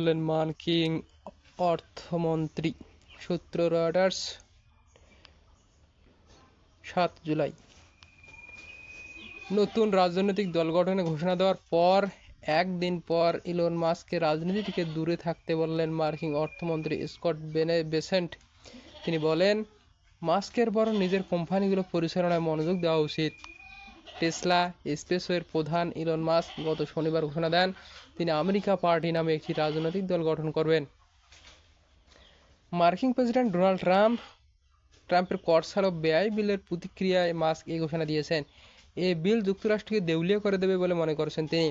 বললেন, মার্কিন অর্থমন্ত্রী, সূত্র রয়টার্স, সাত জুলাই। নতুন রাজনৈতিক দল গঠনে ঘোষণা দেওয়ার পর, একদিন পর ইলন মাস্ককে রাজনীতি থেকে দূরে থাকতে বললেন মার্কিন অর্থমন্ত্রী স্কট বেনে বেসেন্ট। তিনি বলেন, মাস্কের বরং নিজের কোম্পানিগুলো পরিচালনায় মনোযোগ দেওয়া উচিত। টেসলা, স্পেসওয়ের প্রধান ইলন মাস্ক গত শনিবার ঘোষণা দেন, তিনি আমেরিকা পার্টি নামে একটি রাজনৈতিক দল গঠন করবেন। মার্কিন প্রেসিডেন্ট ডোনাল্ড ট্রাম্প, ট্রাম্পের কর ছাড়াও ব্যয় বিলের প্রতিক্রিয়ায় মাস্ক এই ঘোষণা দিয়েছেন। এ বিল যুক্তরাষ্ট্রকে দেউলিয়া করে দেবে বলে মনে করছেন তিনি।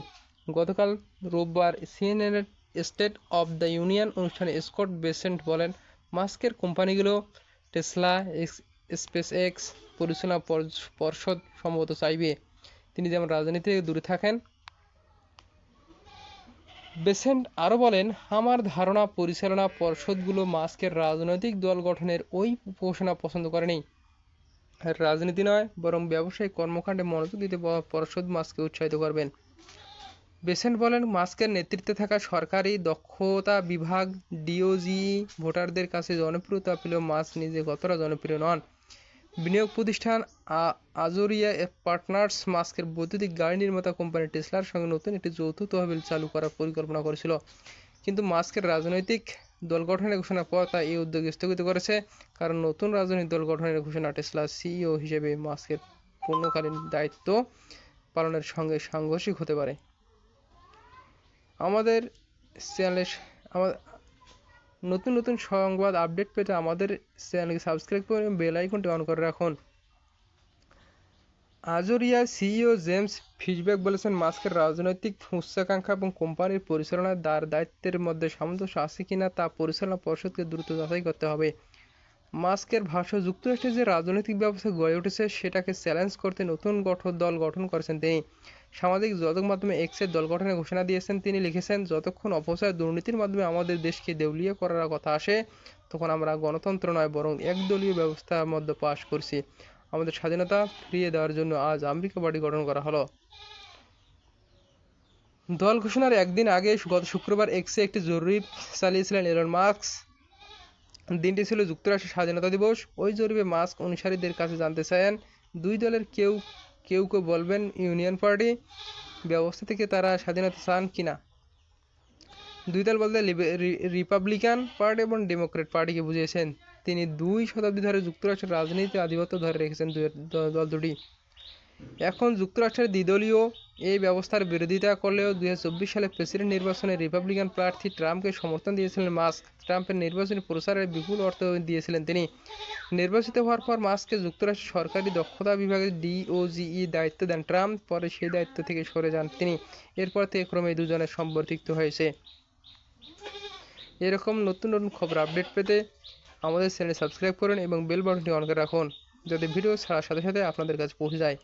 গতকাল রোববার সিএনএনের স্টেট অব দ্য ইউনিয়ন অনুষ্ঠানে স্কট বেসেন্ট বলেন, মাস্কের কোম্পানিগুলো টেসলা স্পেস এক্স পরিচালনা পর্ষদ সম্ভবত চাইবে। তিনি যেমন রাজনীতি থেকে দূরে থাকেন। বেসেন্ট আরও বলেন, আমার ধারণা পরিচালনা পর্ষদগুলো মাস্কের রাজনৈতিক দল গঠনের ওই ঘোষণা পছন্দ করেনি। রাজনীতি নয়, বরং ব্যবসায়িক কর্মকাণ্ডে মনোযোগ দিতে পর্ষদ মাস্ককে উৎসাহিত করবেন। বেসেন্ট বলেন, মাস্কের নেতৃত্বে থাকা সরকারি দক্ষতা বিভাগ, ডিওজি, ভোটারদের কাছে জনপ্রিয়তা পেলেও মাস্ক নিজে কতটা জনপ্রিয় নন। বিনিয়োগ প্রতিষ্ঠান আজোরিয়া পার্টনার্স মাস্কের বৈদ্যুতিক গাড়ি নির্মাতা কোম্পানি টেসলার সঙ্গে নতুন একটি যৌথ তহবিল চালু করার পরিকল্পনা করেছিল। কিন্তু মাস্কের রাজনৈতিক দল গঠনের ঘোষণার পর তা এই উদ্যোগ স্থগিত করেছে। কারণ নতুন রাজনৈতিক দল গঠনের ঘোষণা টেসলার সিইও হিসেবে মাস্কের পূর্ণকালীন দায়িত্ব পালনের সঙ্গে সাংঘর্ষিক হতে পারে। আমাদের চ্যানেলে আমার নতুন নতুন সংবাদ আপডেট পেতে আমাদের চ্যানেলকে সাবস্ক্রাইব এবং বেল আইকনটি অন করে রাখুন। আজোরিয়া সিইও জেমস ফিশব্যাক বলেছেন, মাস্কের রাজনৈতিক উচ্চাকাঙ্ক্ষা এবং কোম্পানির পরিচালনার দার দায়িত্বের মধ্যে সামঞ্জস্য আছে কিনা তা পরিচালনা পর্ষদকে দ্রুত যাচাই করতে হবে। মাস্কের ভাষ্য, যুক্তরাষ্ট্রের যে রাজনৈতিক ব্যবস্থা গড়ে উঠেছে, সেটাকে চ্যালেঞ্জ করতে নতুন গঠন, দল গঠন করেছেন তিনি। সামাজিক যোগাযোগ মাধ্যমে এক্সের দল গঠনের ঘোষণা দিয়েছেন তিনি, লিখেছেন, যতক্ষণ অপচয় দুর্নীতির মাধ্যমে আমাদের দেশকে দেউলিয়া করার কথা আসে, তখন আমরা গণতন্ত্র নয়, বরং একদলীয় ব্যবস্থার মধ্যে পাশ করছি। আমাদের স্বাধীনতা ফিরিয়ে দেওয়ার জন্য আজ আমেরিকা পার্টি গঠন করা হলো। দল ঘোষণার একদিন আগে গত শুক্রবার এক্সে একটি জরুরি চালিয়েছিলেন এলন মাস্ক। দিনটি ছিল যুক্তরাষ্ট্রের স্বাধীনতা দিবস। ওই জরিপে মাস্ক অনুসারীদের কাছে জানতে চান দুই দলের কেউ কেউ কেউ বলবেন ইউনিয়ন পার্টি ব্যবস্থা থেকে তারা স্বাধীনতা চান কিনা দুই দল বলতে রিপাবলিকান পার্টি এবং ডেমোক্রেট পার্টিকে বুঝিয়েছেন। তিনি দুই শতাব্দী ধরে যুক্তরাষ্ট্রের রাজনীতি আধিপত্য ধরে রেখেছেন দুই- দল দুটি। এখন যুক্তরাষ্ট্রের দ্বিদলীয় এই ব্যবস্থার বিরোধিতা করলেও দুই হাজার চব্বিশ সালে প্রেসিডেন্ট নির্বাচনে রিপাবলিকান প্রার্থী ট্রাম্পকে সমর্থন দিয়েছিলেন মাস্ক। ট্রাম্পের নির্বাচনী প্রচারে বিপুল অর্থ দিয়েছিলেন তিনি। নির্বাচিত হওয়ার পর মাস্ককে যুক্তরাষ্ট্রের সরকারি দক্ষতা বিভাগের ডিওজিই দায়িত্ব দেন ট্রাম্প। পরে সেই দায়িত্ব থেকে সরে যান তিনি। এরপর থেকে ক্রমে দুজনের সম্পর্কিত হয়েছে। এরকম নতুন নতুন খবর আপডেট পেতে আমাদের চ্যানেল সাবস্ক্রাইব করুন এবং বেল বাটনটি অন করে রাখুন। যাতে ভিডিও ছাড়ার সাথে সাথে আপনাদের কাছে পৌঁছে যায়